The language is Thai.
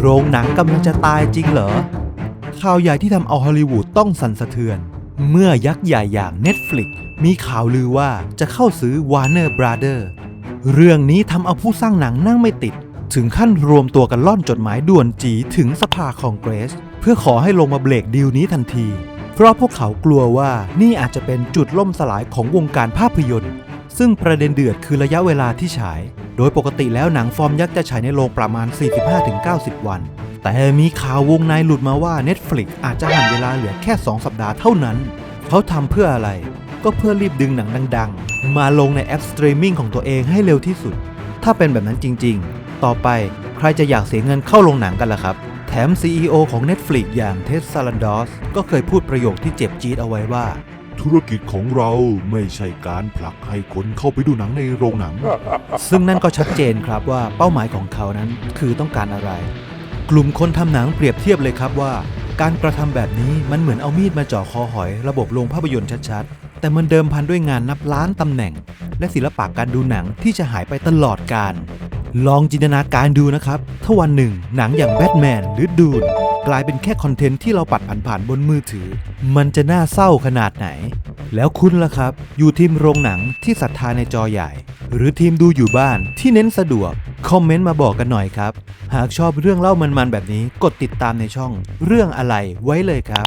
โรงหนังกำลังจะตายจริงเหรอ ข่าวใหญ่ที่ทำเอาฮอลลีวูดต้องสั่นสะเทือน เมื่อยักษ์ใหญ่อย่าง Netflix มีข่าวลือว่าจะเข้าซื้อ Warner Brother เรื่องนี้ทำเอาผู้สร้างหนังนั่งไม่ติด ถึงขั้นรวมตัวกันล่อนจดหมายด่วนจีถึงสภาคองเกรส เพื่อขอให้ลงมาเบรกดีลนี้ทันที เพราะพวกเขากลัวว่านี่อาจจะเป็นจุดล่มสลายของวงการภาพยนตร์ ซึ่งประเด็นเดือดคือระยะเวลาที่ฉาย โดยปกติแล้วหนังฟอร์มยักษ์จะฉายในโรงประมาณ 45-90 วัน แต่มีข่าววงในหลุดมาว่า Netflix อาจจะหั่นเวลาเหลือแค่ 2 สัปดาห์เท่านั้น เขาทำเพื่ออะไร ก็เพื่อรีบดึงหนังดัง ๆ มาลงในแอปสตรีมมิ่งของตัวเองให้เร็วที่สุด ถ้าเป็นแบบนั้นจริง ๆ ต่อไปใครจะอยากเสียเงินเข้าโรงหนังกันล่ะครับ แถม CEO ของ Netflix อย่างเท็ดซาลันดอสก็เคยพูดประโยคที่เจ็บจี๊ดเอาไว้ว่า ธุรกิจของเราไม่ใช่การผลักให้คนเข้าไปดูหนังในโรงหนัง ซึ่งนั่นก็ชัดเจนครับว่าเป้าหมายของเขานั้นคือต้องการอะไร กลุ่มคนทำหนังเปรียบเทียบเลยครับว่า การกระทำแบบนี้มันเหมือนเอามีดมาเจ่อคอหอย ระบบโรงภาพยนตร์ชัดๆ แต่มันเดิมพันด้วยงานนับล้านตำแหน่ง และศิลปะการดูหนังที่จะหายไปตลอดกาลลองจินตนาการดูนะครับ ถ้าวันหนึ่งหนังอย่างแบทแมนหรือดูน กลายเป็นแค่คอนเทนต์ที่เราปัดผ่านๆบนมือถือ มันจะน่าเศร้าขนาดไหน แล้วคุณล่ะครับ อยู่ทีมโรงหนังที่ศรัทธาในจอใหญ่ หรือทีมดูอยู่บ้านที่เน้นสะดวก คอมเมนต์มาบอกกันหน่อยครับ หากชอบเรื่องเล่ามันๆแบบนี้กดติดตามในช่อง เรื่องอะไรไว้เลยครับ